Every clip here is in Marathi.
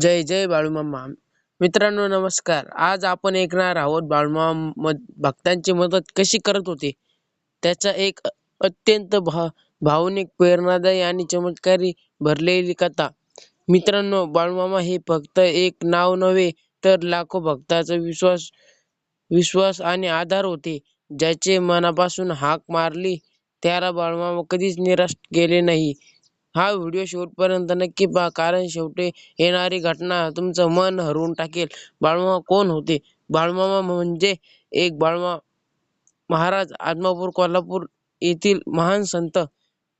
जय जय बाळूमामा. मित्रांनो नमस्कार. आज आपण ऐकणार आहोत बाळूमामा भक्तांची मदत कशी करत होते? त्याचा एक अत्यंत भा भावनिक प्रेरणादायी आणि चमत्कारी भरलेली कथा. मित्रांनो बाळूमामा हे फक्त एक नाव नव्हे तर लाखो भक्ताचा विश्वास विश्वास आणि आधार होते ज्याचे मनापासून हाक मारली त्याला बाळूमामा कधीच निराश गेले नाही. हा व्हिडिओ शेवटपर्यंत नक्की पहा कारण शेवटी येणारी घटना तुमचं मन हरवून टाकेल. बाळमामा कोण होते? बाळमामा म्हणजे एक बाळमा महाराज आदमापूर कोल्हापूर येथील महान संत.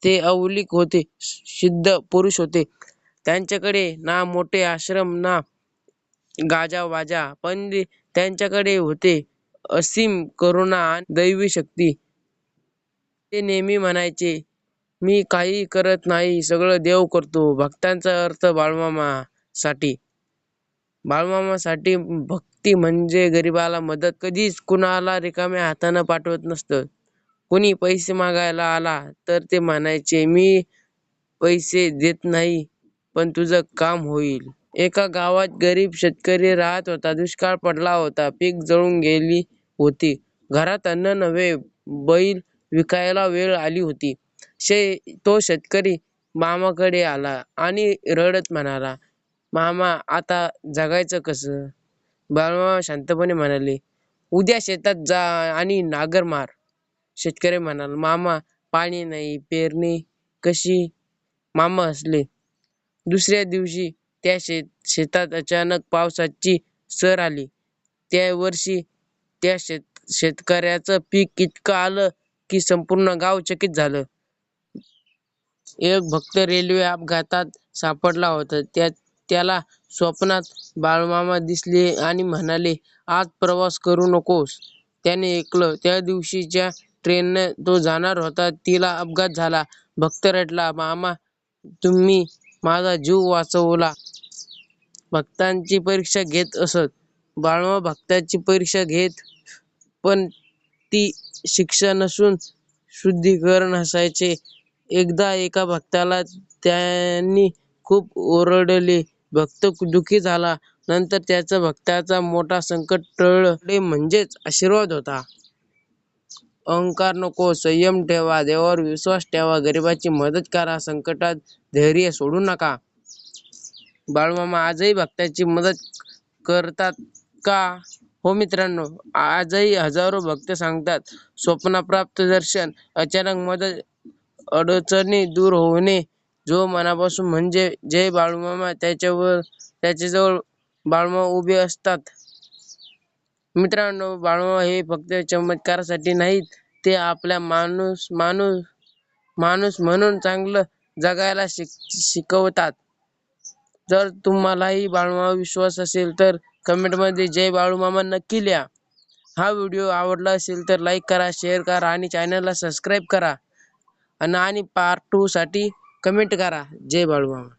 ते अवलिक होते सिद्ध पुरुष होते. त्यांच्याकडे ना मोठे आश्रम ना गाजा वाजा पण त्यांच्याकडे होते असीम करुणा आणि दैवी शक्ती. ते नेहमी म्हणायचे मी काही करत नाही सगळं देव करतो. भक्तांचा अर्थ बाळमामासाठी. साठी भक्ती म्हणजे गरिबाला मदत. कधीच कुणाला रिकाम्या हातानं पाठवत नसतं. कुणी पैसे मागायला आला तर ते म्हणायचे मी पैसे देत नाही पण तुझं काम होईल. एका गावात गरीब शेतकरी राहत होता. दुष्काळ पडला होता. पीक जळून गेली होती. घरात अन्न नव्हे बैल विकायला वेळ आली होती. शे तो शेतकरी मामाकडे आला आणि रडत म्हणाला मामा आता जगायचं कसं? बाळमामा शांतपणे म्हणाले उद्या शेतात जा आणि नांगर मार. शेतकरी म्हणाला मामा पाणी नाही पेरणी कशी? मामा हसले दुसऱ्या दिवशी त्या शेत शेतात अचानक पावसाची सर आली. त्या वर्षी त्या शेत शेतकऱ्याचं पीक इतकं आलं की संपूर्ण गाव चकित झालं. एक भक्त रेल्वे अपघातात सापडला होता. त्या त्याला स्वप्नात बाळमामा दिसले आणि म्हणाले आज प्रवास करू नकोस. त्याने ऐकलं. त्या दिवशीच्या ट्रेनने तो जाणार होता. तिला अपघात झाला. भक्त रडला मामा तुम्ही माझा जीव वाचवला. भक्तांची परीक्षा घेत असत. बाळमा भक्तांची परीक्षा घेत पण ती शिक्षा नसून शुद्धीकरण असायचे. एकदा एका भक्ताला त्यांनी खूप ओरडले. भक्त दुःखी झाला. नंतर त्याचा भक्ताचा मोठा संकट टळलं म्हणजेच आशीर्वाद होता. अहंकार नको संयम ठेवा देवावर विश्वास ठेवा गरिबाची मदत करा संकटात धैर्य सोडू नका. बाळूमामा आजही भक्तांची मदत करतात का? हो मित्रांनो आजही हजारो भक्त सांगतात स्वप्नप्राप्त दर्शन अचानक मदत अडचणी दूर होणे जो मनापासून म्हणजे जय बाळूमामा त्याच्यावर त्याच्याजवळ बाळूमामा उभे असतात. मित्रांनो बाळूमामा हे फक्त चमत्कारासाठी नाहीत ते आपल्या माणूस माणूस माणूस म्हणून चांगलं जगायला शिक शिकवतात. जर तुम्हालाही बाळूमामा विश्वास असेल तर कमेंटमध्ये जय बाळूमामा नक्की लिहा. हा व्हिडिओ आवडला असेल तर लाईक करा शेअर करा आणि चॅनलला सबस्क्राईब करा. आणि पार्ट टू साठी कमेंट करा. जय बाळूमामा.